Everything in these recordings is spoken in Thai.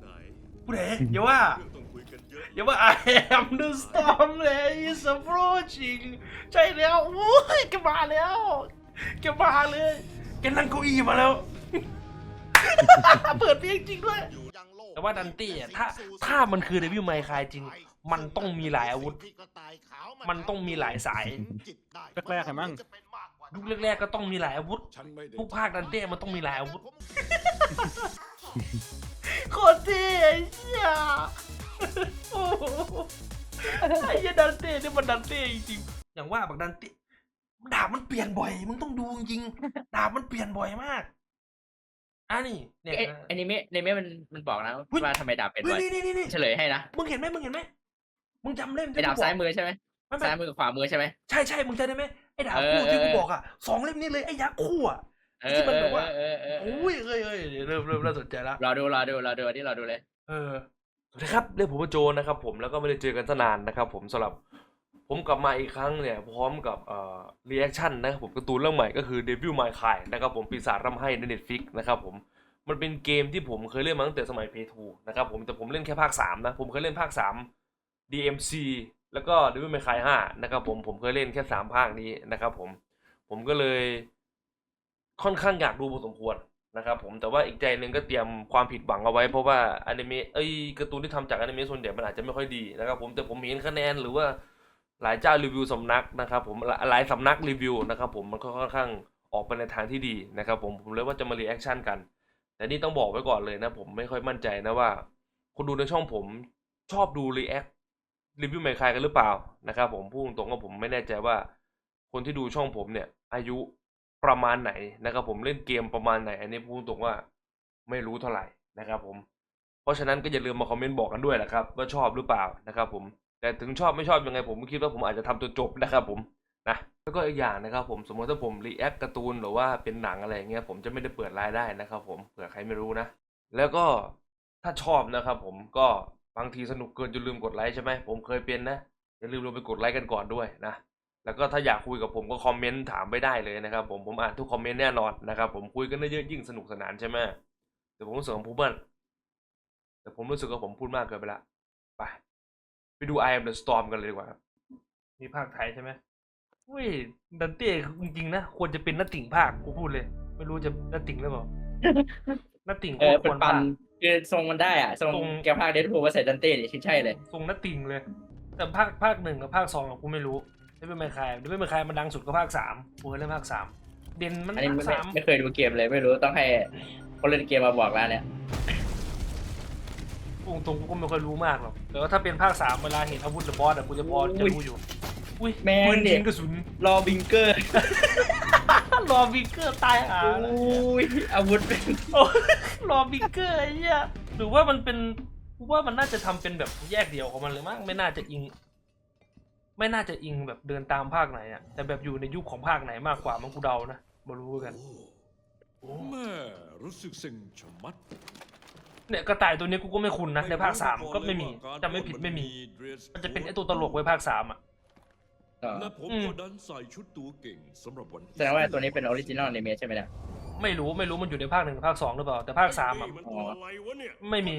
ไหนผู้ใดอย่าว่าเรื่องต้องคุยกันเยอะอย่าว่า I am the storm เลย is approaching ใช่แล้วโอ้ยแกมาแล้วแกมาเลยแกนั่งเก้าอี้มาแล้ว เปิดเพลงจริงด้วยแต่ว่าดันตี้อะถ้าถ้ามันคือเดวิลไมคายจริง มันต้องมีหลายอาวุธมันต้องมีหลายสายแรกๆอะมั้งยุคแรกๆก็ต้องมีหลายอาวุธ ฉันไม่ได้ทุกภาคดันเต้มันต้องมีหลายอาวุธ โคตรเท่ไอ้เหี้ยโอ้โหไอ้เหี้ยดันเต้นี่มันดันเต้จริงๆอย่างว่าบักดันเต้ดาบมันเปลี่ยนบ่อย มึงต้องดูจริงๆดาบมันเปลี่ยนบ่อยมากอะนี่เนี่ยเอ๊ะอนิเมะอนิเมะมันมันบอกนะอุ๊ยว่าทำไมดาบเป็นเฮ้ไว้ยนี่นี่นี่เฉลยให้นะมึงเห็นไหมมึงเห็นไหมมึงจำเล่มไอ้ดาบซ้ายมือใช่ไหมไม่ไม่ซ้ายมือกับขวามือใช่ไหม ใช่ใช่มึงจำได้ไหมไอ้ดาบเออคู่ที่กูเออบอกอะสองเล่มนี้เลยไอ้ยักษ์คู่อะ เอที่อมันเอแบบอว่าเออเออเออโอ้ยเอ้ยเอ้ยเริ่มเริ่มน่าสนใจแล้วรอดูรอดูรอดูอันนี้รอดูเลย เออสวัสดีครับเรียกผมว่าโจนะครับ ผมแล้วก็ไม่ได้เจอกันตั้งนานนะครับ ผมสำหรับผมกลับมาอีกครั้งเนี่ย พร้อมกับเอ่อรีแอคชั่นนะครับผมการ์ตูนเรื่องใหม่ก็คือ Devil May Cry นะครับผมปีศาจร่ำไห้ใน Netflix นะครับผมมันเป็นเกมที่ผมเคยเล่นมาตั้งแต่สมัย Play 2นะครับผมแต่ผมเล่นแค่ภาค 3 นะ ผมเคยเล่นภาค 3 DMC แล้วก็ Devil May Cry 5นะครับผมผมเคยเล่นแค่ 3 ภาคนี้นะครับผมผมก็เลย ค่อนข้างอยากดูพอสมควรนะครับผมแต่ว่าอีกใจหนึ่งก็เตรียมความผิดหวังเอาไว้ เพราะว่าอนิเมะเอ้ยการ์ตูนที่ทำจากอนิเมะส่วนใหญ่มันอาจจะไม่ค่อยดีนะครับผมแต่ผมเห็นคะแนนหรือว่าหลายเจ้ารีวิวสำนักนะครับผมหลายหลายสำนักรีวิวนะครับผมมันก็ค่อนข้างออกไปในทางที่ดีนะครับผมผมเลยว่าจะมารีแอคชั่นกัน แต่นี่ต้องบอกไว้ก่อนเลยนะผมไม่ค่อยมั่นใจนะว่าคนดูในช่องผมชอบดูรีแอครีวิวใหม่ใครกันหรือเปล่านะครับผมพูดตรงๆว่าผมไม่แน่ใจว่า คนที่ดูช่องผมเนี่ยอายุ ประมาณไหนนะครับ ผมเล่นเกมประมาณไหน อันนี้พูดตรงว่าไม่รู้เท่าไหร่นะครับผมเพราะฉะนั้นก็อย่าลืมมาคอมเมนต์บอกกันด้วยนะครับว่าชอบหรือเปล่านะครับ ผมแต่ถึงชอบไม่ชอบยังไงผมคิดว่าผมอาจจะทำจนจบนะครับ ผมนะแล้วก็อีกอย่างนะครับ ผมสมมติถ้าผมรีแอคการ์ตูนหรือว่าเป็นหนังอะไรเงี้ยผมจะไม่ได้เปิดรายได้นะครับ ผมเผื่อใครไม่รู้นะ แล้วก็ถ้าชอบนะครับ ผมก็บางทีสนุกเกินจนลืมกดไลค์ใช่ไหมผมเคยเป็นนะอย่าลืมลงไปกดไลค์กันก่อนด้วยนะ แล้วก็ถ้าอยากคุยกับผมก็คอมเมนต์ถามไปได้เลยนะครับ ผมผมอ่านทุกคอมเมนต์แน่นอนนะครับผมคุยกันได้เยอะยิ่งสนุกสนานใช่ไหมแต่ผมรู้สึกว่าผมพูดมากแต่ผมรู้สึกว่าผมพูดมากเกินไปละไปไปดู I am the storm กันเลยดีกว่าครับมีภาคไทยใช่ไหมอุ้ยดันเต้จริงๆนะควรจะเป็นนัตติ่งภาคกูพูดเลย ไม่รู้จะนัตติ่งหรือเปล่านัตติ่งเออคเป็นวรปัภานคคือทรงมันได้อะทรงทรงแกภาคเดดพูลมาใส่ดันเต้เนี่ยใช่เลยทรงนัตติ่งเลย แต่ภาคภาคหนึ่งกับภาคสองอะกูไม่รู้ ไม่เป็นไมคายไม่เป็นไมคายมันดังสุดก็ภาคสามกูเคยเล่นภาคสามเด่นมันอันนี้ภาไม่คไม่สามไม่เคยดูเกมเลยไม่รู้ต้องให้คนเล่นเกมมาบอกแล้วเนี่ยพูดตรงๆกูก็ไม่ค่อยรู้มากหรอกแต่ว่าถ้าเป็นภาคสามเวลาเห็นอาวุธหรือบอสอะกูจะพอจะรู้อยู่ อุ้ยแม่ปืงนเด็ยิกงกระสุน รอบิงเกอร์รอบิงเกอร์ตายหาแล้วอุ้ยอาวุธเป็นโอ้ยรอบิงเกอร์ไอ้เหี้ยหรือว่ามันเป็นกูว่ามันน่าจะทำเป็นแบบแยกเดี่ยวของมันเลยมั้งไม่น่าจะอิง ไม่น่าจะอิงแบบเดินตามภาคไหนอะแต่แบบอยู่ในยุคของภาคไหนมากกว่ามันกูเดานะมารู้กันโอ้แม่รู้สึกเซ็งชะมัดเนี่ยกระต่ายตัวนี้กูก็ไม่คุ้นนะในภาคสามก็ไม่มีจำไม่ผิดไม่มี มันจะเป็นไอตัวตลกไว้ภาคสามอะต่อและผมอืมก็ดันใส่ชุดตัวเก่งสำหรับวันแสดงว่าตัวนี้เป็นออริจินอลอนิเมะใช่ไหมเนี่ยไม่รู้ไม่รู้มันอยู่ในภาคหนึ่งกับภาคสองหรือเปล่าแต่ภาคสามอะมันตัวอะไรวะเนี่ยไม่มี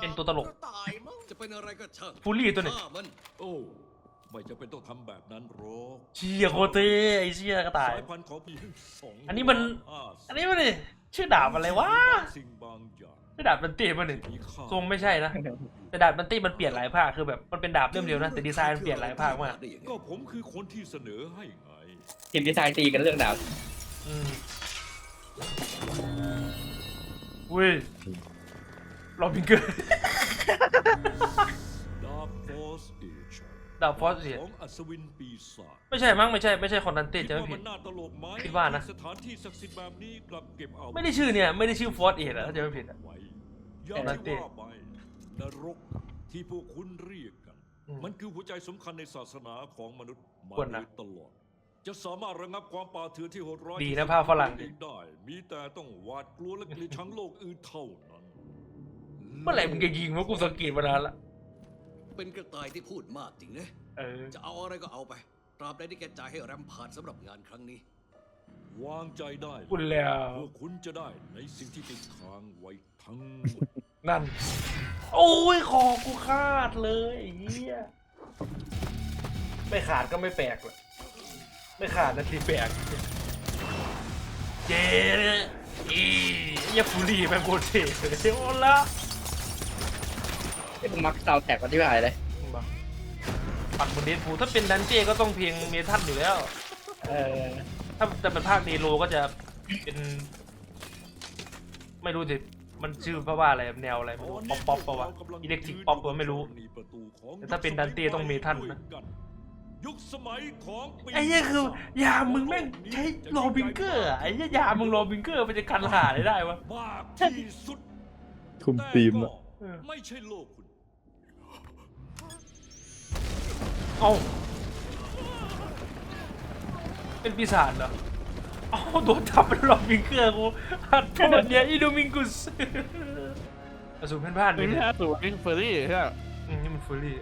เป็นตัวตลกตายมั้งจะเป็นอะไรก็ช่างฟูลี่ตัวหนึ่งฆ่ามันโอ้ ไม่จะเป็นต้องทำแบบนั้นหรอกเชียโคเต้ไอเชียกระต่าย สายพันธุ์ของมีทั้งสองอันนี้มัน ห้าอันนี้มันนี่ชื่อดาบอะไรวะสิ่งบางอย่างชื่อดาบบันตี้มันนี่มีค่า ทรงไม่ใช่นะแต่ดาบบันตี้มันเปลี่ยนหลายภาคคือแบบมันเป็นดาบเล่มเดียวนะแต่ดีไซน์มันเปลี่ยนหลายภาคมากได้ยังไงก็ผมคือคนที่เสนอให้ไง ทีมดีไซน์ตีกันเรื่องดาวอืมอุ้ยโรบินเกอร์ ดาร์ฟอสเอช ดาบฟอสเสียของอัศวินปีศาจไม่ใช่มั้งไม่ใช่ไม่ใช่คอนดันเต้จะไม่คิดผิว่าดมันน่าตลกไหมคิดว่านะที่สถานที่ศักดิ์สิทธิ์แบบนี้กลับเก็บเอาไม่ได้ชื่อเนี่ยไม่ได้ชื่อฟอสเอ็ดอะถ้าจะไม่ผิดอะ ไว้อย่างนั่นที่สิว่าไปนรกที่พวกคุณเรียกกัน อืมมันคือหัวใจสำคัญในศาสนาของมนุษย์มาควรโดนะยตลอด จะสามารถระงับความป่าเถื่อนที่โหดร้ายดีที่นะสุภาพฝรั่งเองได้ มีแต่ต้องหวาดกลัวและเกลียดชังโลกอื่นเท่านั้น เมื่อไหร่มึงจะยิงวะกูสังเกตมานานละ เป็นกระต่ายที่พูดมากจริงนะ เออ จะเอาอะไรก็เอาไป ตราบใดที่แกจ่ายให้แรมพาร์ดสำหรับงานครั้งนี้ วางใจได้คุณแล้ว พวกคุณจะได้ในสิ่งที่ติดค้างไว้ทั้งหมด นั่น โอ้ยคอกูขาดเลยไอ้เฮียไม่ขาดก็ไม่แปลกเลยไม่ขาดนะทีแปลก เจ๊อีเหี้ยฟูรีแม่งโคตรเท่เลยโอ้ละ ไอ้พวกมักซาวแท็กกันที่ไหนเลยปักบนเดนพูถ้าเป็นดันเจ้ก็ต้องเพลงเมทัลอยู่แล้ว เออถ้าจะเป็นภาคเดโลก็จะเป็น ไม่รู้สิมันชื่อเพราะว่าอะไรแนวอะไรไม่รู้ป๊อปป๊อปปะวะอิเล็กทริกป๊อปไม่รู้ แต่ถ้าเป็นดันเต้ต้องเมทัลนะ ยุคสมัยของปีไอ้เหี้ยคือยามึงแม่งใช้โรบิงเกอร์อะไอ้เหี้ยยามึงโรบิงเกอร์มันจะกันหาได้ได้วะ มากที่สุดคุมทีมแต่อะก็ไม่ใช่โลกคุณ เอ้าเป็นปีศาจเหรอเอ้าโดนทับเป็นโรบิงเกอร์กูหัดโทษเนี่ยอีโดมิงกุสอสูรเพื่อนบ้านไปนี่เนี่ยฮะสูนี่เฟอร์รี่ใช่ไหมอืมนี่มันฟูรี่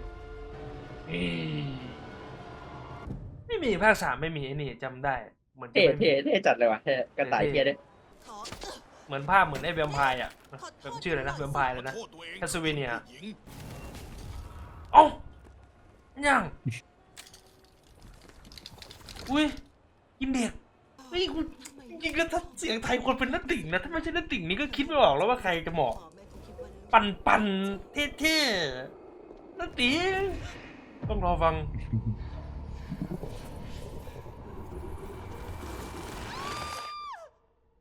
ไม่มีภาคสามไม่มีไอ้นี่จำได้เหมือนจะเท่ไม่มี เท่เท่จัดเลยว่ะเท่กระต่ายเท่ด้วยเหมือนภาพเหมือนไอ้แวมไพร์อะแบบชื่ออะไรนะแวมไพร์เลยนะ แคสเวเนีย เอ้า ยังอุ้ยกินเด็กเฮ้ยกูจริงๆแล้วถ้าเสียงไทยควรเป็นนัดติ่งนะถ้าไม่ใช่นัดติ่งนี่ก็คิดไม่ออกแล้วว่าใครจะเหมาะ ปันปันเท่เท่ๆนัดติ่งต้องรอฟัง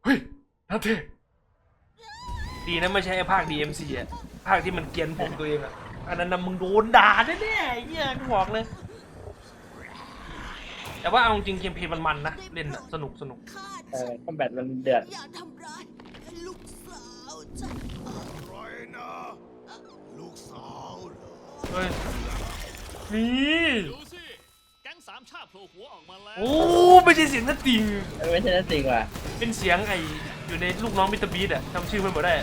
เฮ้ยนัดเท่ดีนะไม่ใช่ไอ้ภาค DMC อะภาคที่มันเกรียนผมตัวเองอะ อันนั้นนะมึงโดนด่าแน่ๆไอ้เหี้ยกูบอกเลย แต่ว่าเอาจริงเกมเพลย์มันมันนะเล่นอะสนุกสนุกเออคอมแบทมันเดือดอย่าทำร้ายลูกสาวฉันไรนะลูกสาวเหรอเฮ้ยนี่ดูสิแก๊งสามชาติโผล่หัวออกมาแล้ว โอ้ไม่ใช่เสียงนัดติงเออไม่ใช่นั่นจริงว่ะเป็นเสียงไออยู่ในลูกน้องมิสเตอร์บีดอะจำชื่อมันบ่ได้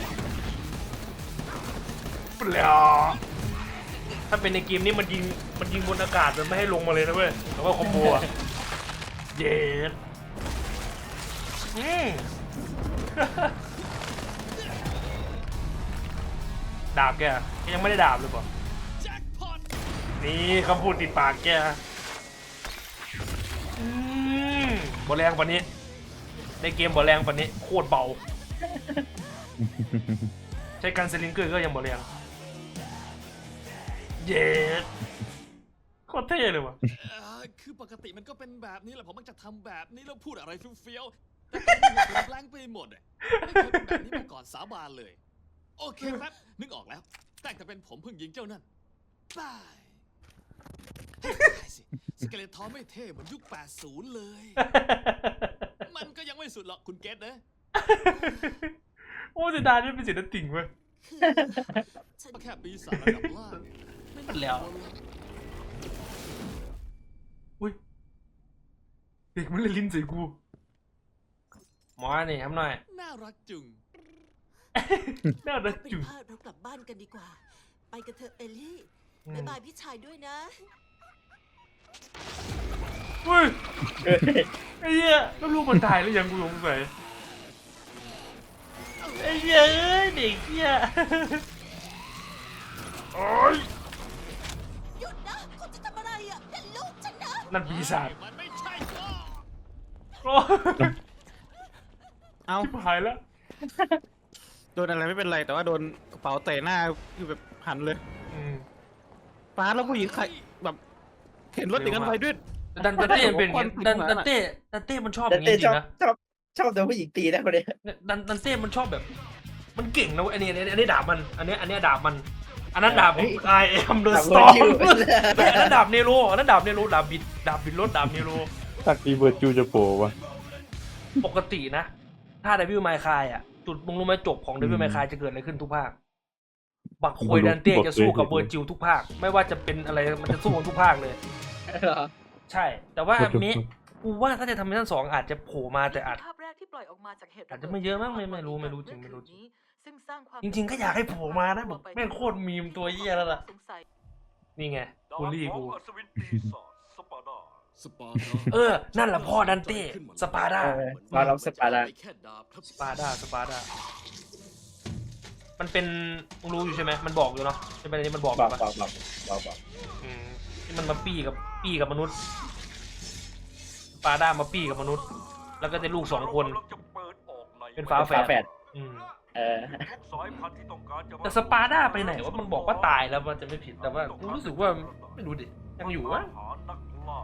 เปล่า ถ้าเป็นในเกมนี้มันยิงมันยิงบนอากาศมันไม่ให้ลงมาเลยนะเว้ยแต่ว่าคอมโบอะเย็ดอืม ดาบแกแกยังไม่ได้ดาบเลยป่ะแจ็คพอตนี่คำพูดติดปากแกอืมบอแรงกว่านี้ ในเกมบอแรงกว่านี้ โคตรเบา ใช้การสลิงเกอร์ก็ยังบอแรง เย็ดโคตรเท่เลยว่ะ เอ่อคือปกติมันก็เป็นแบบนี้แหละผมมักจะทำแบบนี้แล้วพูดอะไรเฟี้ยวๆแต่ตอนนี้ผมแบงค์ไปหมดอะไม่เคยเป็นแบบนี้มาก่อนสาบานเลย โอเคครับ นึกออกแล้ว แต่จะเป็นผมเพิ่งยิงเจ้านั่นบายเฮ้ยตายสิสเกเลทอนไม่เท่เหมือนยุค 80 เลย มันก็ยังไม่สุดหรอกคุณเกตนะโอ้เสียดายนี่เป็นเสียงติ่งเว้ย ฉันก็แค่ปีศาจระดับล่างไม่มันแล้ว อุ้ย เด็กมันเลยลิ้นใส่กูหมอนี่ทำหน่อย น่ารักจุงน่ารักเป็นจุง ภาพเรากลับบ้านกันดีกว่า ไปกันเถอะเอลลี่อืมบ๊ายบายพี่ชายด้วยนะ อุ้ย ไอ้เหี้ยแล้วลูกมันตายแล้วยังกูสงสัยไอ้เหี้ยเอ้ยเด็กเหี้ยโอ้ย นนะนั่นปีศาจมันไม่ใช่ก็โอ้ยเอ้าชิบหายแล้วโดนอะไรไม่เป็นไรแต่ว่าโดนกระเป๋าเตะหน้าคือแบบหันเลยอืมฟ้าแล้วผู้หญิงใครแบบเห็นรถติดกันไปด้วย ดันดันเต้มันเป็นอย่างงี้ดันดันเต้ดันเต้มันชอบอแต่ย่างงี้เต้จชริอบงนะ ชอบชอบโดนผู้หญิงตีนะคนเนี้ยเนี่ยดันดันเต้มันชอบแบบ มันเก่งนะเว้ยอันนี้อันนี้อันนี้ดาบมัน อันนี้อันนี้ดาบมัน อันนั้นดาบไอเอ็มเดอะสตอร์อันนั้นดาบเนโรอันนั้นดาบเนโรดาบบิดดาบบิดรถดาบเนโรตักอีเบิร์ดจูจะโผล่วะปกตินะ ถ้าเดวิลไมคายอะ จุดมึงรู้ไหมจบของเดวิลไมคายจะเกิดอะไรขึ้นทุกภาค บักควยดันเต้จะสู้กับเวอร์จิลทุกภาค ไม่ว่าจะเป็นอะไรมันจะสู้กันทุกภาคเลย ใช่ แต่ว่าเมะกูว่าถ้าจะทำซีซั่นสองอาจจะโผล่มาแต่อาจภาพแรกที่ปล่อยออกมาจากเหตุอาจจะไม่เยอะมั้งไม่ไม่รู้ไม่รู้จริงไม่รู้จริง ซึ่งสร้างความจริงๆก็อยากให้โผล่มานะแบบแม่งโคตรมีมตัวเหี้ยแล้วล่ะ สงสัยนี่ไงกูรี่กู ดาบของอัศวินปีศาจสปาร์ดาสปาร์ดาเออ นั่นแหละพ่อดันเต้สปาร์ดา เออมาลองสปาร์ดา แค่ดาบครับสปาร์ดาสปาร์ดา มันเป็นมึงรู้อยู่ใช่ไหมมันบอกอยู่เนาะใช่ไหมอันนี้มันบอกบอกปะบอกบอกบอกบอกอืมที่มันมาปี้กับปี้กับมนุษย์ปลาด้ามาปี้กับมนุษย์ แล้วก็ได้ลูกสองคน เรากำลังจะเปิดออกในเป็น ฝาฝาแฝดอืม เออทุกสายพันธุ์ที่ต้องการจะมแต่สปาร์ด้าไปไหนว่ามันบอกว่าตายแล้วมันจะไม่ผิดแต่ว่ากูรู้สึกว่าไม่รู้ดิยังอยู่วะ หานักล่า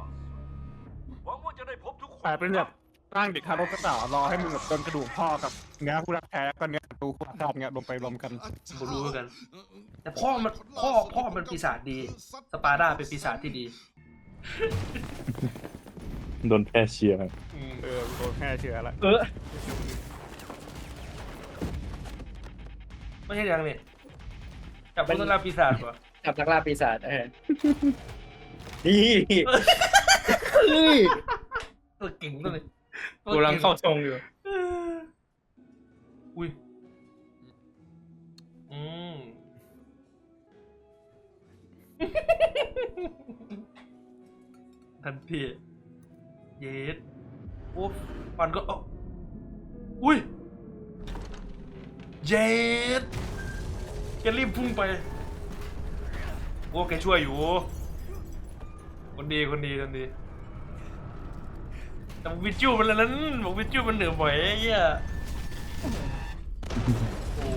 หวังว่าจะได้พบทุกคนแต่เป็นแบบร่างเด็กทารกกระต่ายรอให้มึงแบบโดนกระดูกพ่อกับเนื้อผู้รักแท้ก็เนื้อตูผู้รักชอบเงี้ยรวมไปรวมกันผมรู้เหมือนกัน แต่พ่อมันพ่อพ่อมันปีศาจดี สปาร์ด้าเป็นปีศาจที่ดี โดนแพร่เชื้ออืมเออโดนแค่เชื้อละเออ ไม่ใช่ยังนี่จับพวกนักล่าปีศาจป่ะกับนักล่าปีศาจเออนี่ตัวเก่งตัวนี้กูกำลังเข้าทรงอยู่เอออุ้ย อืมทันทีเยสโอ้ฟันก็เอาอุ้ย เยสแกรีบพุ่งไปโอ้แกช่วยอยู่ คนดีคนดีคนดีแต่บอกวิจูมันแล้วนั้นบอกวิจูมันเหนือบ่อยไอ้เหี้ยโอ้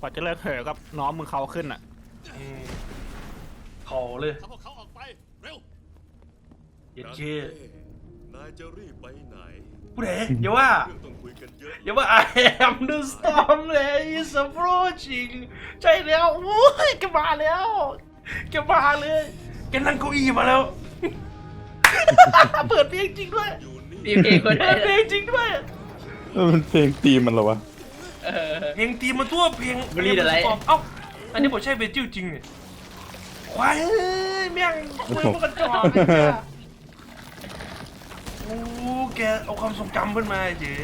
กว่าจะเลิกเหอะกับน้องมึงเขาขึ้นอะ อืมเขาเลยถ้าพวกเขาออกไป เร็วเย็นเคนายจะรีบไปไหน ผู้ใดอย่าว่าเรื่องต้องคุยกันเยอะอย่าว่า I am the storm เลย is approaching ใช่แล้วโอ้ยแกมาแล้วแกมาเลยแกนั่งเก้าอี้มาแล้ว เปิดเพลงจริงด้วยอยู่นี่มีเพลงคนไหนเปิดเพลงจริงด้วยเออมันเพลงตีมมันเหรอวะเออ เพลงตีมาทั่วเพลงบรีดอะไรเพลงเอ้าอันนี้ผมใช่เวจิวจริงเนี่ยควายเอ้ยแม่งคุยพวกกันจอกไอ้เหี้ย โอ้แกเอาความทรงจำขึ้นมาเจ๊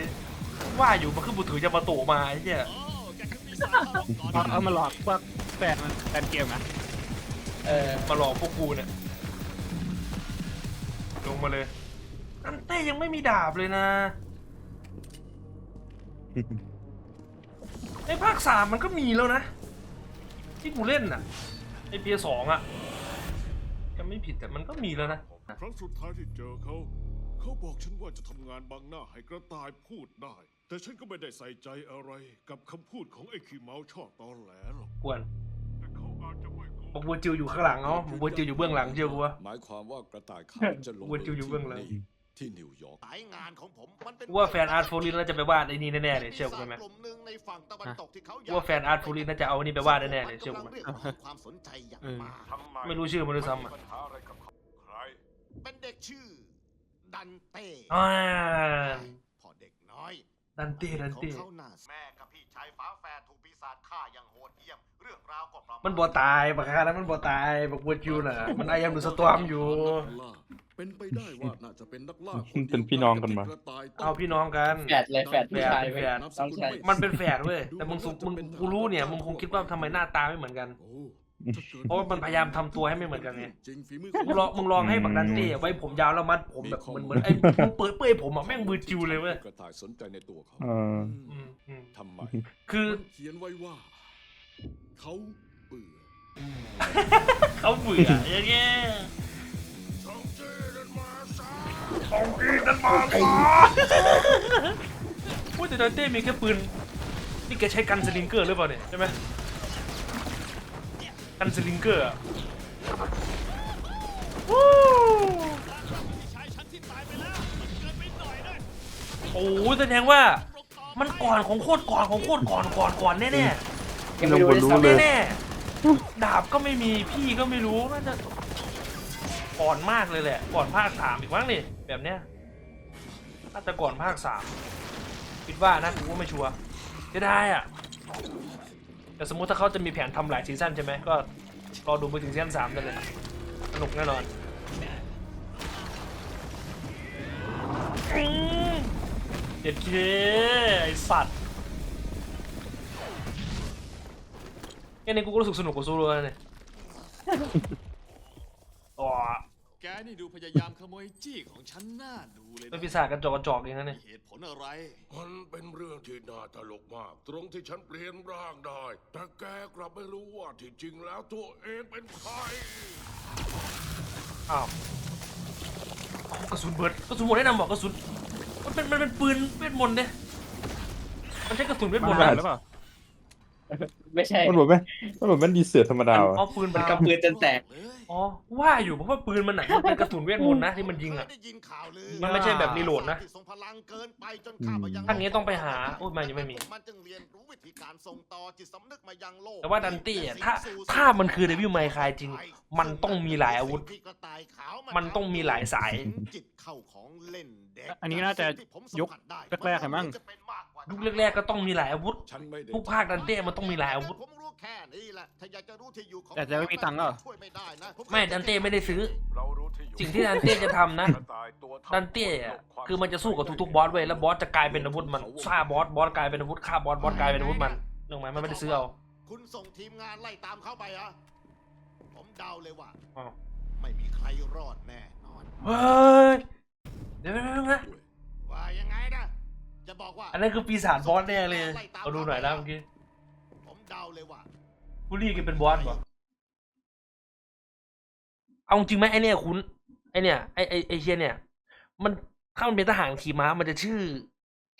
ว่าอยู่มันคือบุถือยามาโตะมาไอ้เหี้ยโอ้แกคือปีศาจนรกก่อนเอาเอามาหลอกพวกแฟนมันแฟนเกมนะเออมาหลอกพวกกูเนี่ยลงมาเลย อันเต้ยังไม่มีดาบเลยนะในภาคสามมันก็มีแล้วนะ ที่กูเล่นน่ะในเปียสองอะจะไม่ผิดแต่มันก็มีแล้วนะ ครั้งสุดท้ายที่เจอเขา เขาบอกฉันว่าจะทำงานบังหน้าให้กระต่ายพูดได้ แต่ฉันก็ไม่ได้ใส่ใจอะไรกับคำพูดของไอ้ขี้เมาชอบตอแหลหรอกกวนแต่เขาอาจจะไม่โกบอกวัวจิวอยู่ข้างหลังเนาะบอกวัวจิวอยู่เบื้องหลังเชียวกูวะหมายความว่ากระต่ายขาวจะลงวัวจิ๋วอยู่เบื้องหลังที่นี่ที่นิวยอร์ก สายงานของผมมันเป็นกูว่าแฟนอาร์ตโฟลินน่าจะไปวาดไอ้นี่แน่ๆเลยเชื่อกูไหม กลุ่มหนึ่งในฝั่งตะวันตกที่เขาอยกูว่าแฟนอาร์ตโฟลินน่าจะเอาอันนี้ไปวาดแน่ๆเลยเชื่อกูไหม กำลังเรียกร้องความสนใจอย่างมากทำไมไม่รู้ชื่อมันด้วยซ้ำอะ ปัญหาอะไรกับเขาใคร เป็นเด็กชื่อ ดันเต้อ่าพอเด็กน้อยดันเต้ดันเต้ของเขาน่าแม่กับพี่ชายฝาแฝดถูกปีศาจฆ่าอย่างโหดเหี้ยม เรื่องราวก็ประมาณมันบ่ตายบักฮานั้นมันบ่ตายบักวัวจิวน่ะ มันอายังดูสตอมอยู่เป็นไปได้ว่าน่าจะเป็นนักล่าเป็นพี่น้องกันปะ เอาพี่น้องกัน แฝดเลยแฝดผู้ชายแฝเว้ยดต้องใช่มันเป็นแฝดเว้ยแต่มึงสุมึงกูรู้เนี่ยมึงคงคิดว่าทำไมหน้าตาไม่เหมือนกัน เพราะว่ามันพยายามทำตัวให้ไม่เหมือนกันไงจริงฝีมือมึงลองมึงลองให้บักดันเต้ไว้ผมยาวแล้วมัดผมแบบเหมือนเหมือนไอ้มึงเปิดเปื่อยผมอะแม่งมือจิวเลยเว้ยกระต่ายสนใจในตัวเขาเออ อืมอืมทำไมคือมันเขียนไว้ว่า เขาเบื่อเขาเบื่ออย่างเงี้ยของดีนั่นมาสาโอ้ยแต่ดันเต้มีแค่ปืนนี่แกใช้กันสลิงเกอร์หรือเปล่าเนี่ยใช่ไหม กันสลิงเกอร์อะวู้พี่ชายฉันที่ตายไปแล้วมันเกินไปหน่อยนะโอ้ยแสดงว่ามันก่อนของโคตรก่อนของโคตรก่อนก่อนก่อนแน่แน่ยังไม่รู้เลยรู้ซ้ำเลยแน่ๆดาบก็ไม่มีพี่ก็ไม่รู้น่าจะก่อนมากเลยแหละ ก่อนภาคสามอีกมั้งนี่แบบเนี้ยน่าจะก่อนภาคสามคิดว่านะกูก็ไม่ชัวร์จะได้อะ แต่สมมุติถ้าเขาจะมีแผนทำหลายซีซั่นใช่ไหมก็รอดูไปถึงซีซั่นสามได้เลยสนุกแน่นอนเด็ดเคไอสัตว์แค่นี้กูก็รู้สึกสนุกกับซูโร่แล้วเนี่ยอ๋อ แกนี่ดูพยายามขโมยจี้ของฉันหน้าดูเลยเป็นนะปีศาจกระจอกกระจอกเองนะเนี่ยมีเหตุผลอะไร มันเป็นเรื่องที่น่าตลกมาก ตรงที่ฉันเปลี่ยนร่างได้ แต่แกกลับไม่รู้ว่าที่จริงแล้วตัวเองเป็นใคร อ้าวกระสุนเบิร์ดกระสุนหมดได้นำบอกกระสุนมันเป็นมันเป็นปืนเวทมนต์เนี่ยมันใช่กระสุนเวทมมันนต์หานะหรือเปล่า ไม่ใช่ มันบอกแม่มันบอกแม่นดีเสือธรรมดาอ๋วะอปืนมันเบากำปืนจนแตกเลยอ๋อว่าอยู่เพราะว่าปืนมันอะมันเป็นกระสุนเวทมนต์นะที่มันยิงอะเคได้ยินข่าวลือมันไม่ใช่แบบรีโหลดนะที่ทรงพลังเกินไปจนข้ามมายังถ้างี้ต้องไปหาโอ้ยมันยังไม่มีมันจึงเรียนรู้วิธีการส่งต่อจิตสำนึกมายังโลกแต่ว่าดันตี้อะถ้าถ้ามันคือเดวิลไมค์คายจริง มันต้องมีหลายอาวุธที่กระต่ายขาวามันต้องมีหลายสายจิตเข้าของเล่นเด็กอันนี้น่าจะยุคแรกๆเลยมั้ง ยุคแรกๆก็ต้องมีหลายอาวุธฉันไม่ได้ทุกภาคดันเต้มันต้องมีหลายอาวุธ ผมรู้แค่นี้แหละถ้าอยากจะรู้ที่อยู่ของแต่จะไม่มีตังค์เหรอ ช่วยไม่ได้นะผไม่ดันเต้ไม่ได้ซื้อ เรารู้ที่อยู่สิ่งที่ดันเต้จะทำนะ กระต่ายตัวเท่าดันเต้อะคือมันจะสู้กับทุกๆบอสเว้ยแล้วบอสจะกลายเป็นอาวุธมันฆ่าบอสบอสกลายเป็นอาวุธฆ่าบอสบอสกลายเป็นอาวุธมันเรื่องไหมมันไม่ได้ซื้อเอาคุณส่งทีมงานไล่ตามเข้าไปเหรอะผมเดาเลยว่า อ้าวไม่มีใครรอดแน่นอน เฮ้ยเดี๋ยวๆๆนะว่ายังไงนะ จะบอกว่าอันนั้นคือปีศาจบอสแน่เลยเอาดูหน่อยนะเมื่อกี้ผมเดาเลยว่ากูรีแกเป็นบอสป่ะเอาจริงไหมไอเนี่ยคุณไอเนี่ยไอไอไอเฮียเนี่ย มันถ้ามันเป็นทหารขี่ม้ามันจะชื่อ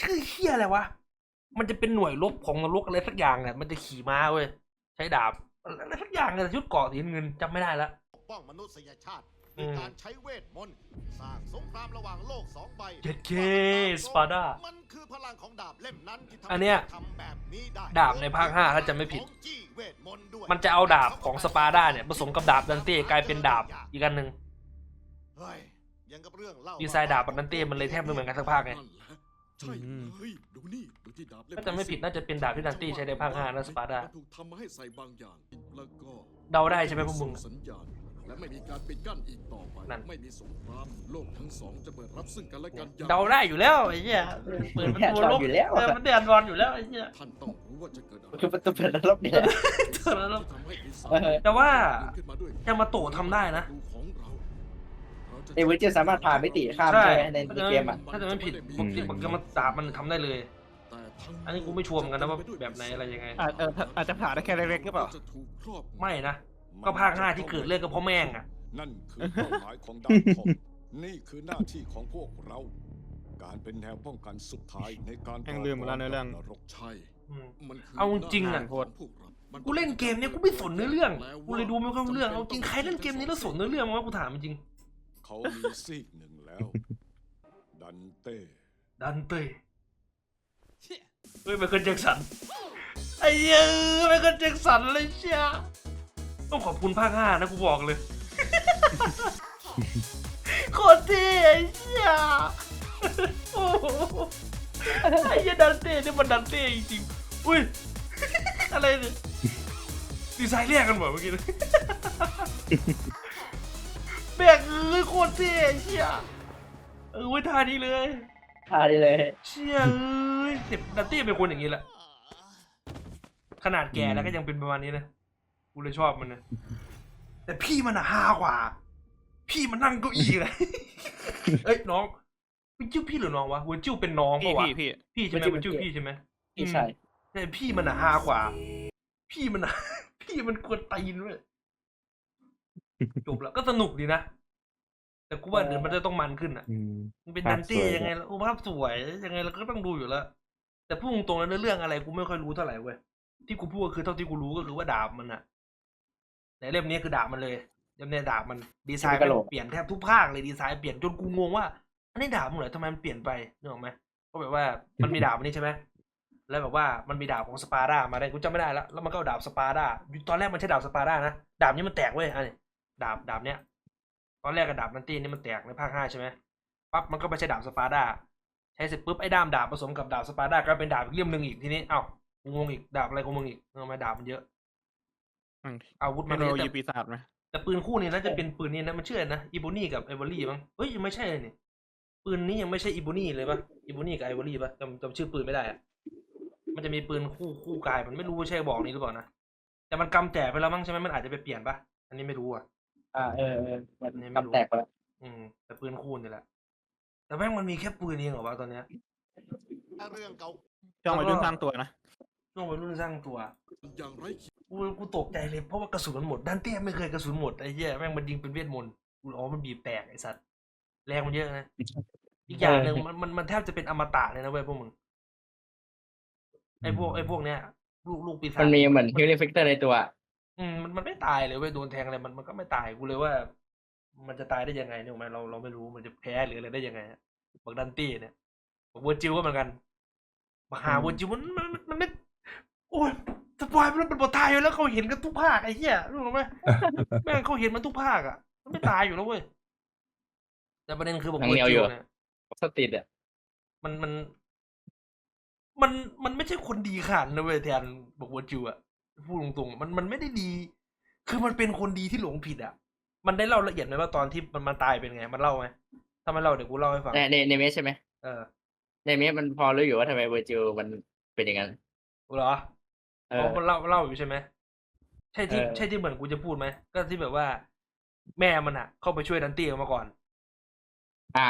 ชื่อเฮียอะไรวะมันจะเป็นหน่วยรบของนรกอะไรสักอย่างเนี่ยมันจะขี่ม้าเว้ยใช้ดาบอะไรสักอย่างเลยชุดเกราะสีเงินจำไม่ได้ละปกป้องมนุษยชาติอื ด้วยมการใช้เวทมนต์สร้างสงครามระหว่างโลกสองใบเจ็ดเคสปาร์ดามันคือพลังของดาบเล่มนั้นที่ทำอันเนี้ยให้ทำแบบนี้ได้ดาบในภาคห้าถ้าจำไม่ผิดของจี้เวทมนต์ด้วยมันจะเอาดาบของสปาร์ดาเนี่ยผสมกับดาบดันเต้กลายเป็นดาบอีกอันหนึ่งเฮ้ยยังกับเรื่องเล่าดีไซน์ดาบกับดันเต้มันเลยแทบไม่เหมือนกันสักภาคไงนั่นแหละใช่เลยดูนี่ดูที่ดาบเล่มถ้าจำไม่ผิดน่าจะเป็นดาบที่ดันเต้ใช้ในภาคห้านะสปาร์ดามันถูกทำมาให้ใส่บางอย่างแล้วก็เดาได้ใช่ไหมพวกมึงส่สัญญาณ และไม่มีการปิดกั้นอีกต่อไป นั่น ไม่มีสงครามโลกทั้งสองจะเปิดรับซึ่งกันและกันอย่างเดาได้อยู่แล้วไอ้เหี้ยเปิดประตูลบอยู่แล้วเออมันเดือดร้อนอยู่แล้วไอ้เหี้ย ท่านต้องรู้ว่าจะเกิดอะไรคือประตูเปิดแล้วรอบเนี่ยเดือดร้อนที่ทำให้ปีศาจเออแต่ว่า ขึ้นมาด้วยยามาโตะทำได้นะ ของเราเราจะเอเวอร์เจสามารถผ่านมิติข้าม ใช่ใช่ไหมในในเกมอะถ้าจะไม่ผิดปกติปกติมันดาบมันทำได้เลยแต่ทั้งอันนี้กูไม่ชัวร์เหมือนกันนะว่าแบบไหนอะไรยังไง อาจเอออาจจะผ่านได้แค่เล็กๆหรือเปล่าจะถูกครอบงำไม่นะ ก็ภาคห้าที่เกิดเรื่องก็เพราะแม่งอะ นั่นคือเป้าหมายของดาบทองนี่คือหน้าที่ของพวกเรา การเป็นแนวป้องกันสุดท้ายในการแม่งลืมหมดแล้วเนื้อเรื่อง นรกใช่อืม มันคือเอาจริงอะ หน้าที่ของพวกเรามันกูเล่นเกมเนี้ยกูไม่สนเนื้อเรื่องกูเลยดูไม่ค่อยรู้เรื่องเอาจริงใครเล่นเกมนี้แล้วสนเนื้อเรื่องมั้งวะกูถามจริงเขามีซีกหนึ่งแล้ว ดันเต้ ดันเต้เฮ้ยไมเคิลแจ็คสันไอ้เหี้ยไมเคิลแจ็คสันเลยเชีย ต้องขอบคุณภาคห้านะกูบอกเลย โคตรเท่ไอ้เชี่ยโอ้โหไอ้เหี้ยดันเต้นี่มันดันเต้จริงๆอุ้ย อะไรเนี่ยดีไซน์แรกกันหมดเมื่อกี้เลยแบกเอ้ยโคตรเท่ไอ้เชี่ยเออไว้ยท่านี้เลยผ่านได้เลย เชี่ยเอ้ยเจ็บดันเต้เป็นคนอย่างนี้แหละ ขนาดแก่แล้วก็ยังเป็นประมาณนี้นะ กูเลยชอบมันนะแต่พี่มันอะฮากว่า พี่มันนั่งเก้าอี้เลย เอ้ยน้องเป็นจิ้วพี่หรือน้องวะเวนจิ้วเป็นน้องพี่ปะวะพี่พี่พี่ใช่ไหมเวนเวนจิ้จิ้ววพี่ใช่ไหมพี่ใช่ แต่พี่มันอะฮากว่า พี่มันอะพี่มันกวนตีนเว้ยจบแล้วก็สนุกดีนะแต่กูว่าเดี๋ยวมันจะต้องมันขึ้นอะอืม มันเป็นภาดัพนสเต้วย ยังไงล่ะโอ้ภาพสวยยังไงเราก็ต้องดูอยู่แล้ว แต่พูดตรงๆแล้วเรื่องอะไรกูไม่ค่อยรู้เท่าไหร่เว้ยที่กูพูดก็คือเท่าที่กูรู้ก็คือว่าดาบมันอะ ในเล่มนี้คือดาบมันเลยเล่มเนี้ยดาบมันดีไซน์เป็นกะโหลกเปลี่ยนแทบทุกภาคเลยดีไซน์เปลี่ยนจนกูงงว่าอันนี้ดาบมึงเหรอทำไมมันเปลี่ยนไปนึกออกไหมก็แบบว่ามันมีดาบอันนี้ใช่ไหมแล้วแบบว่ามันมีดาบของสปาร์ดามาได้กูจำไม่ได้แล้วแล้วมันก็เอาดาบสปาร์ดาตอนแรกมันใช่ดาบสปาร์ดานะดาบนี้มันแตกเว้ยอันนี้ดาบดาบเนี้ยตอนแรกกับดาบนันตี้นี่มันแตกในภาคห้าใช่ไหมปั๊บมันก็ไปใช้ดาบสปาร์ดาใช้เสร็จปุ๊บไอ้ด้ามดาบผสมกับดาบสปาร์ดากลายเป็นดาบอีกเล่มหนึ่งอีกทีนี้เอ้ากูงงอีกดาบอะไรของมึงอีกทำไมดาบมันเยอะ อืมอาวุธเทมัคนโนเยโลอะยีแต่ปีศาจไหมแต่ปืนคู่นี้น่าจะเป็นปืนนี้นะมันชื่ออะไรนะอีโบนี่กับไอวอรี่มั้งเฮ้ยยังไม่ใช่เลยนี่ปืนนี้ยังไม่ใช่อีโบนี่เลยปะอีโบนี่กับไอวอรี่ปะจำจำชื่อปืนไม่ได้อะมันจะมีปืนคู่คู่กายมันไม่รู้ว่าใช่บอกนี้หรือเปล่านะแต่มันกำแตกไปแล้วมั้งใช่ไหมมันอาจจะไปเปลี่ยนปะอันนี้ไม่รู้อะอ่าเออเออมันนี่ไม่รู้กำแตกไปแล้วออืมแต่ปืนคูณนี่แหละแต่แม่งมันมีแค่ปืนเองเหรอวะตอนเนี้ยถ้าเรื่องเก่าจ้องไปรุ่นสร้างตัวนะ ช่วงวัยรุ่นสร้างตัวอย่างไรกูกูตกใจเลยเพราะว่ากระสุนมันหมดดันเต้ไม่เคยกระสุนหมดไอ้เหี้ยแม่งมันยิงเป็นเวทมนต์กูอ๋อมันบีบแตกไอ้สัตว์แรงมันเยอะนะอีกอย่างหนึ่งมันมันมันแทบจะเป็นอมตะเลยนะเว้ยพวกมึงไอ้พวกไอ้พวกเนี้ยลูกลูกปีศาจมันมีเหมือนฮิลลิ่งฟิกเตอร์ในตัว อืมมันมันไม่ตายเลยเว้ยโดนแทงอะไรมันมันก็ไม่ตายกูเลยว่า มันจะตายได้ยังไงเนี่ยไหมเราเราไม่รู้มันจะแพ้หรืออะไรได้ยังไงฮะบักดันตี้เนี่ยบักเวอร์จิวก็เหมือนกันบักหาเวอร์จิวมันมันมันมันไม่ โอ้ยสปอยล์มันเป็นบทตายอยู่แล้วเขาเห็นกันทุกภาคไอ้เหี้ยรู้ไหมแม่งเขาเห็นมันทุกภาคอะ มันไม่ตายอยู่แล้วเว้ยแต่ประเด็นคือบอกยังเวอเหนียวร์อจิยู่วเนี่ยสติดอะมันมัน มันมันไม่ใช่คนดีขนาดนั้นนะเว้ยแทนบอกเวอร์จิวอะพูดตรงๆมันมันไม่ได้ดี คือมันเป็นคนดีที่หลงผิดอะมันได้เล่าละเอียดไหมว่าตอนที่มันมาตายเป็นไง มันเล่าไหมถ้ามันเล่าเดี๋ยวกูเล่าให้ฟังในในในเมสใช่ไหมเออในเมสมันพอรู้อยู่ว่าทำไมเวอร์จิลมันเป็นอย่างนั้นกูเหรอ เอเขาอมันเล่าเล่าอยู่ใช่ไหมใช่ที่เออ ใช่ที่เหมือนกูจะพูดไหมก็ที่แบบว่า แม่มันอะ เข้าไปช่วยดันตี้ออกมาก่อน อ่า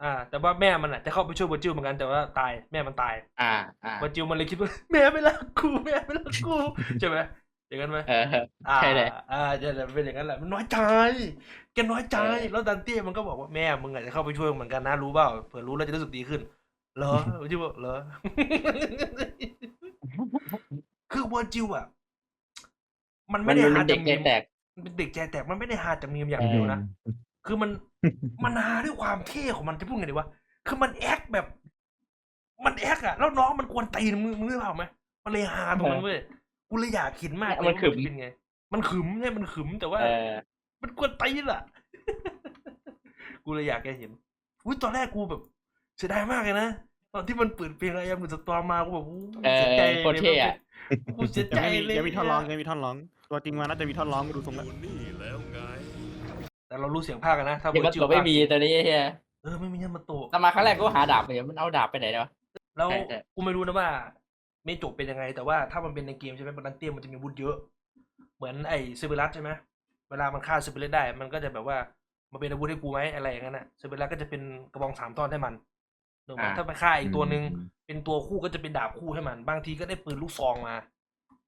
อ่า แต่ว่าแม่มันอะจะเข้าไปช่วยเวอร์จิวเหมือนกันแต่ว่าตายแม่มันตายอ่า อ่าเวอร์จิวมันเลยคิดว่า แม่ไม่รักกูแม่ไม่รักกูใช่ไหมอย่างนั้นไหม เออ อ่าใช่เลยอ่าใช่เลยเป็นอย่างนั้นแหละมันน้อยใจแกน้อยใจ เออ แล้วดันตี้มันก็บอกว่าแม่มึงอาจจะเข้าไปช่วยเหมือนกันนะรู้เปล่าเผื่อรู้แล้วจะรู้สึกดีขึ้น เหรอเวอร์จิวบอกเหรอ คือเวอร์จิวอะ มันมัไม่นได้มันหาเป็นเด็จากกมีใจมแตกมันเป็นเด็กใจแตกมันไม่ได้หาจากมีมอย่างเดียวนะคือมันมันหาด้วยความเท่ของมันจะพูดไงดีวะคือมันแอคแบบ มันแอคอะแล้วน้องมันกวนตีนมึงมึงรู้เปล่าไหมมันเลยหาตรงนั้นเว้ยกูเลยอยากเห็นมากเลยมันขึมว่าเป็นไง มันขึมเนี่ยมันขึมแต่ว่าเออมันกวนตีนอะกูเลยอยากแกเห็นอุ้ยตอนแรกกูแบบเสียดายมากเลยนะ ตอนที่มันเปิดเพลงอะไรยังมือสตอร์มากูแบบอู้เออเสียใจโคตรเท่อะกูเสียยัใจงไม่มีเลยยังมีท่อนร้องยังมีท่อนร้องตัวจริงมาน่าจะมีท่อนร้องกูดูทรงแล้วนี่แล้วไงแต่เรารู้เสียงภาคกันนะถ้าเดี๋ยวมันจิตัวไม่มีภาคตอนนี้เฮียเออไม่มียันมาโตะตอนมาครั้งแรกก็หาดาบไปเดี๋ยวมันเอาดาบไปไหนเนาะแล้วใช่ใช่กูไม่รู้นะว่าเมจบเป็นยังไง แต่ว่าถ้ามันเป็นในเกมใช่ไหมบนนั้นเตียมมันจะมีอาวุธเยอะ เหมือนไอ้ซิเบรัสใช่ไหมเวลามันฆ่าซิเบรัสได้ มันก็จะแบบว่ามันเป็นอาวุธให้กูไหมอะไรอย่างนั้นอะซิเบรัสก็จะเป็นกระบองสามท่อนให้มัน ถูกไหมอ่าถ้าไปฆ่าอีกตัวหนึ่งเป็นตัวคู่ก็จะเป็นดาบคู่ให้มัน บางทีก็ได้ปืนลูกซองมา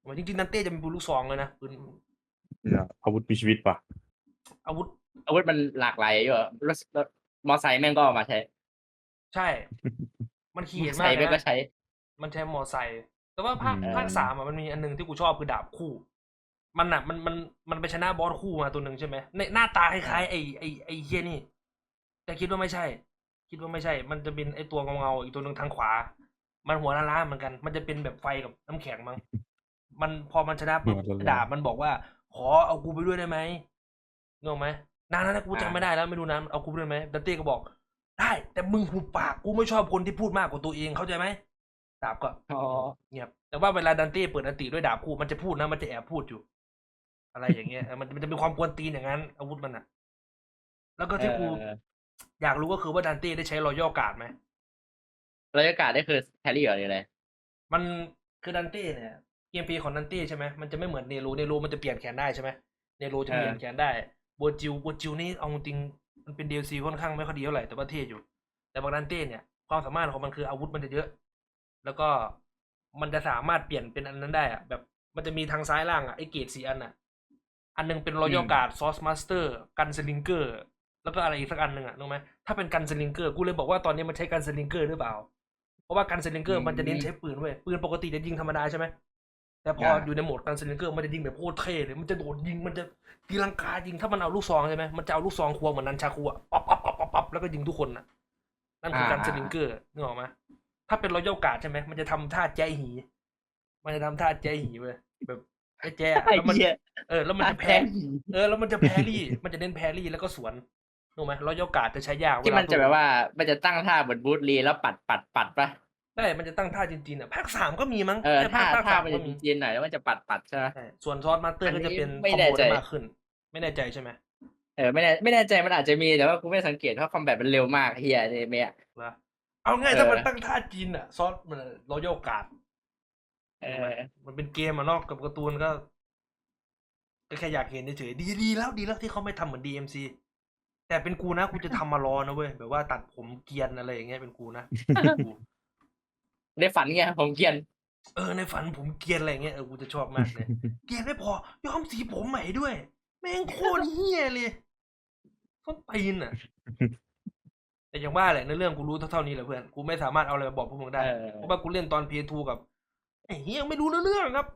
เหมือนจริงๆนันเต้จะมีปืนลูกซองเลยนะปืนเนี่ยอาวุธมีชีวิตปะอาวุธ อาวุธมันหลากหลายอยู่อะรถรถมอไซค์แม่งก็เอามาใช้ ใช่ มันขี่มอเห็นไซมากค์แม่งก็นะใช้ มันใช้มอไซค์แต่ว่าภาคอืมภาคสามอะมันมีอันหนึงที่กูชอบคือดาบคู่ มันอะมันมันมันไปชนะบอสคู่มาตัวหนึ่งใช่ไหมในหน้าตาคล้ายๆไอ้ไอ้ไอ้เฮียนี่ แต่คิดว่าไม่ใช่ คิดว่าไม่ใช่ มันจะเป็นไอ้ตัวเงาๆอีกตัวหนึ่งทางขวา มันหัวล้านๆเหมือนกัน มันจะเป็นแบบไฟกับน้ำแข็งมั้ง มันพอมันชนะปุ๊บหัวล้านๆดาบมันบอกว่า ขอเอากูไปด้วยได้ไหมนึกออกไหมนานแล้วนะกูจำไม่ได้แล้วไม่รู้นะเอากูไปด้วยไหมดันเต้ก็บอก ได้ แต่มึงหุบปากกูไม่ชอบคนที่พูดมากกว่าตัวเองเข้าใจไหมดาบก็อ๋อเงียบ แต่ว่าเวลาดันเต้เปิดอันติด้วยดาบคู่มันจะพูดนะมันจะแอบพูดอยู่ อะไรอย่างเงี้ยเออมันมันจะมีความกวนตีนอย่างนั้น อาวุธมันอะแล้วก็ที่กูเอออยากรู้ก็คือว่าดันเต้ได้ใช้รอยัลการ์ดไหมบรรยากาศได้คือแฮร์รี่เหรอหรืออะไรมันคือดันเต้เนี่ยเกมเพลย์ของดันเต้ใช่ไหมมันจะไม่เหมือนเนโรเนโรมันจะเปลี่ยนแขนได้ใช่ไหมเนโรจะเปลี่ยนเออแขนได้โบจิวโบจิวนี่เอาจริงมันเป็น DLC ค่อนข้างไม่ค่อยดีเท่าไหร่แต่ว่าเท่อยู่ แต่บางดันเต้เนี่ยความสามารถของมันคืออาวุธมันจะเยอะ แล้วก็มันจะสามารถเปลี่ยนเป็นอันนั้นได้อะแบบมันจะมีทางซ้ายล่างอะไอเกตสี่อันอะอันหนึงเป็นรอยัลการ์ดซอสมาสเตอร์ กันสลิงเกอร์ แล้วก็อะไรอีกสักอันหนึ่งอะรู้ไหมถ้าเป็นกันสลิงเกอร์กูเลยบอกว่าตอนนี้มันใช้กันสลิงเกอร์หรือเปล่า เพราะว่ากันสลิงเกอร์อืมมันจะเน้นใช้ปืนเว้ยปืนปกติจะยิงธรรมดาใช่ไหมแต่พออ่าอยู่ในโหมดกันสลิงเกอร์มันจะยิงแบบโคตรเท่เลยมันจะโดดยิงมันจะตีลังกายิงถ้ามันเอาลูกซองใช่ไหมมันจะเอาลูกซองควงเหมือนนันชาคูอะปั๊บปั๊บปั๊บปั๊บปั๊บแล้วก็ยิงทุกคนน่ะ นั่นคือการอ่าสลิงเกอร์นึกออกไหมถ้าเป็นรอยัลการ์ดใช่ไหมมันจะทำท่าแจ้หี มันจะทำท่าแจ้หีเว้ยแบบไอ้แจ้อะไอ้แล้วมันเหี้ยเออ แล้วมันจะแพ้เออ แล้วมันจะแพรรี่ มันจะเน้นแพรรี่แล้วก็สวน ถูกไหมรอยัลการ์ดจะใช้ยากที่มันเวลาจะแบบว่า มันจะตั้งท่าเหมือนบูธลีแล้วปัดปัดปัดปะได้มันจะตั้งท่าจริงๆอะภาคสามก็มีมั้งเออใช่ท่าภาคท่าสามมันก็จะมีจีนๆหน่อยแล้วมันจะปัดปัดใช่ไหมใช่ส่วนซอสมาสเตอร์อัก็นนี้จะเป็นไม่คอมแน่โบใจได้มากขึ้น ไม่แน่ใจใช่ไหมเออไม่แน่ไม่แน่ใจมันอาจจะมีแต่ว่ากูไม่สังเกตเพราะคอมแบทมันเร็วมากเฮียในเมะนะเอาง่ายเออถ้ามันตั้งท่าจีนอะ ซอสมันรอยัลการ์ดเออมันเป็นเกมอะเนอกกับการ์ตูนก็ก็แค่อยากเห็นเฉยๆดีดีแล้วดีแล้วที่เขาไม่ทำเหมือน DMC แต่เป็นกูนะกูจะทำมารอนะเว้ยแบบว่าตัดผมเกรียนอะไรอย่างเงี้ยเป็นกูนะ กูได้ฝันไงผมเกรียน เออในฝันผมเกรียนอะไรอย่างเงี้ยเออกูจะชอบมากเลยเกรียนไม่พอย้อมสีผมใหม่ด้วย แม่งโคตรเฮี้ยเลยต้นตีนอะ แต่อย่างว่าแหละในเรื่องกูรู้เท่าๆนี้แหละเพื่อนกูไม่สามารถเอาอะไรมาบอกพวกมึงได้ เออ เพราะว่ากูเล่นตอนเพย์ทูกับไอ้เฮียไม่รู้เรื่องครับ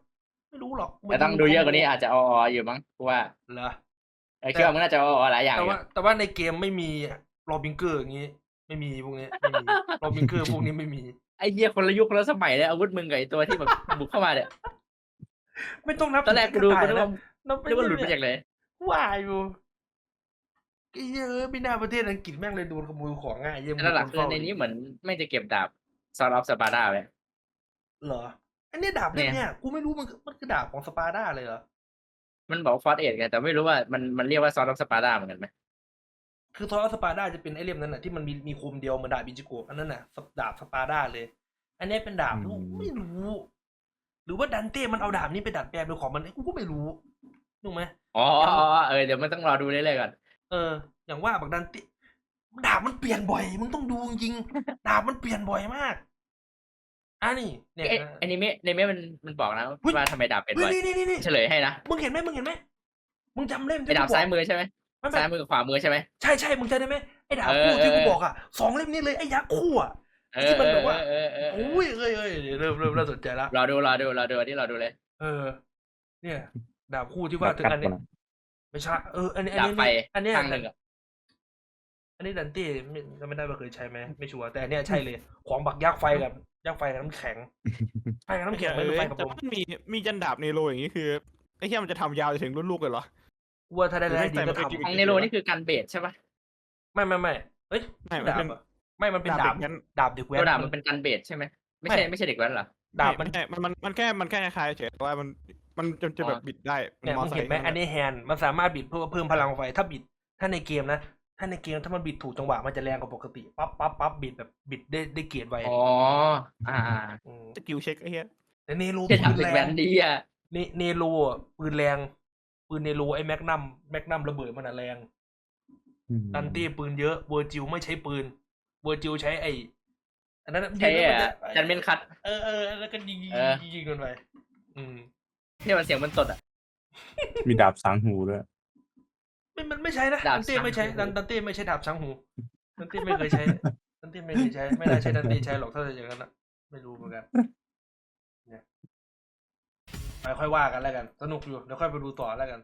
ไม่รู้หรอกแต่ต้องดูเยอะกว่านี้อาจจะออๆอยู่มั้งกูว่า เหรอไอ้ คิดว่ามันน่าจะออๆหลายอย่างแต่อยู่ว่า แต่ว่าในเกมไม่มีโรบิงเกอร์อย่างงี้ ไม่มีพวกนี้ไม่มีโรบิงเกอร์พวกนี้ไม่มีไอ้เหี้ยคนละยุคคนละสมัยเลยอาวุธมึงกับไอ้ตัวที่แบบบุกเข้ามาเนี่ยไม่ต้องนับตอนแรกกูดูกูนึกว่านับนึกว่าหลุดมาจากไหนว่าอยู่ไอ้เหี้ยเอะไม่น่าประเทศอังกฤษแม่งเลยโดนขโมยของง่ายเยี่ยมแต่หลักๆคือในนี้เหมือนไม่จะเก็บดาบซอร์ออฟสปาร์ดาไว้เหรออันนี้ดาบเล่มเนี่ยกูไม่รู้มันมันคือดาบของสปาร์ด้าเลยเหรอ มันบอกฟอร์เอทไงแต่ไม่รู้ว่ามันมันเรียกว่าซอร์ออฟสปาร์ดาเหมือนกันไหมคือทอร์สปาร์ด้าจะเป็นไอเล่มนั้นน่ะที่มันมีมีคมเดียวเหมือนดาบบิจิโกะอันนั้นน่ะดาบสปาร์ด้าเลย อันนี้เป็นดาบลูกไม่รู้ หรือว่าดันเต้มันเอาดาบนี้ไปดัดแปลงเป็นของมันกูก็ไม่รู้ถูกไหมอ๋ออ๋ออ๋อเออเดี๋ยวมันต้องรอดูเรื่อยๆก่อนเออ อย่างว่าบักดันเต้ดาบมันเปลี่ยนบ่อย มึงต้องดูจริงๆดาบมันเปลี่ยนบ่อยมาก อะนี่เนี่ยเอ๊ะอนิเมะในเมะมันมันบอกนะเฮ้ยว่าทำไมดาบเป็นเฮ้ยไว้นี่นี่นี่นี่เฉลยให้นะมึงเห็นไหมมึงเห็นไหมมึงจำเล่มไอ้ที่ดาบกูบกซ้ายมือใช่ไหมไม่ไม่ซ้ายมือกับขวามือใช่ไหม ใช่ใช่มึงจำได้ไหมไอ้ดาบเออคู่ที่เออกูบอกอะสองเล่มนี้เลยไอ้ยักษ์คู่อะ เอที่อมันเอแบอบว่าเออเออเออโอ้ยเอ้ยเอ้ยเริ่มเริ่มเริ่มสนใจละรอดูรอดูรอดูอันนี้รอดูเลยเออ เนี่ย ดาบคู่ที่ว่าถึงอันนี้ดาบกัดก่อนอะไม่ใช่เอออันนี้อันดาบนี้ไฟอันเนี้ยข้างหนึ่งอะอันนี้ดันเต้ไม่จำไม่ได้ว่าเคยใช้ไหมไม่ชัวร์แต่อันเนี้ยใช่เลย ของบักยักษ์ไฟกับ ยักษ์ไฟกับน้ำแข็ง ไฟกับน้ำแข็งไม่เป็นไฟกับแต่ผมมันมีมีจันดาบเนโรอย่างนี้คือไอ้เหี้ยมันจะทำยาวจนถึงรุ่นลูกเลยเหรอกูว่าถ้าได้ได้ดีก็ทของเนโรนี่คือการเบสใช่ปะำไม่ไม่ไม่เอ้ยไม่มันดาบเป็นอะไม่มันเป็นดาดาบบเด็กแว้นดาบเด็กแว้ตัวนดาบมันเป็นการเบสใช่ไหมไม่ใช่ไม่ไม่ใช่เด็กแว้นเหรอดาบมัมันนแค่มันมันมันแค่มันแค่คล้ายๆเฉยแต่ว่ามันมันจะจะแบบอ๋อบิดได้เนี่ยมอมึงไซเห็นค์ไหมอันนี้แฮนด์มันสามารถบิดเพื่อเพิ่มพลังไฟถ้าบิดถ้าในเกมนะ ถ้าในเกมถ้ามันบิดถูกจังหวะมันจะแรงกว่าปกติปั๊บปั๊บปั๊บบิดแบบบิดได้ได้เกียรไวอ๋ออ่ามสกิลเช็คไอ้เหี้ยแต่เนโรจะปืนทำเด็กแรแว้งนดีอะเนเนโรอะปืนแรงปืนเนโรไอ้แมกนัมแมกนัมระเบิดมันอะแรงอืมดันตี้ปืนเยอะเวอร์จิลไม่ใช้ปืนเวอร์จิลใช้ไอ้อันนั้นใช่ยิงแล้วอะมันจะจันเมนคัตเออเออแล้วก็ยิงยิงเออยิงยิงกันไปอืมเนี่ยมันเสียงมันสดอะมีดาบสางหูด้วย ไม่มันไม่ใช่นะดาบดันเต้ไม่ใช้สังหูดันดันเต้ไม่ใช่ดาบสังหูดันเต้ไม่เคยใช้ดันเต้ไม่เคยใช้ ไม่น่าใช่ดันเต้ใช้หรอกถ้าจะอย่างนั้นอะไม่รู้เหมือนกัน เนี่ยไปค่อยว่ากันแล้วกัน สนุกอยู่เดี๋ยวค่อยไปดูต่อแล้วกัน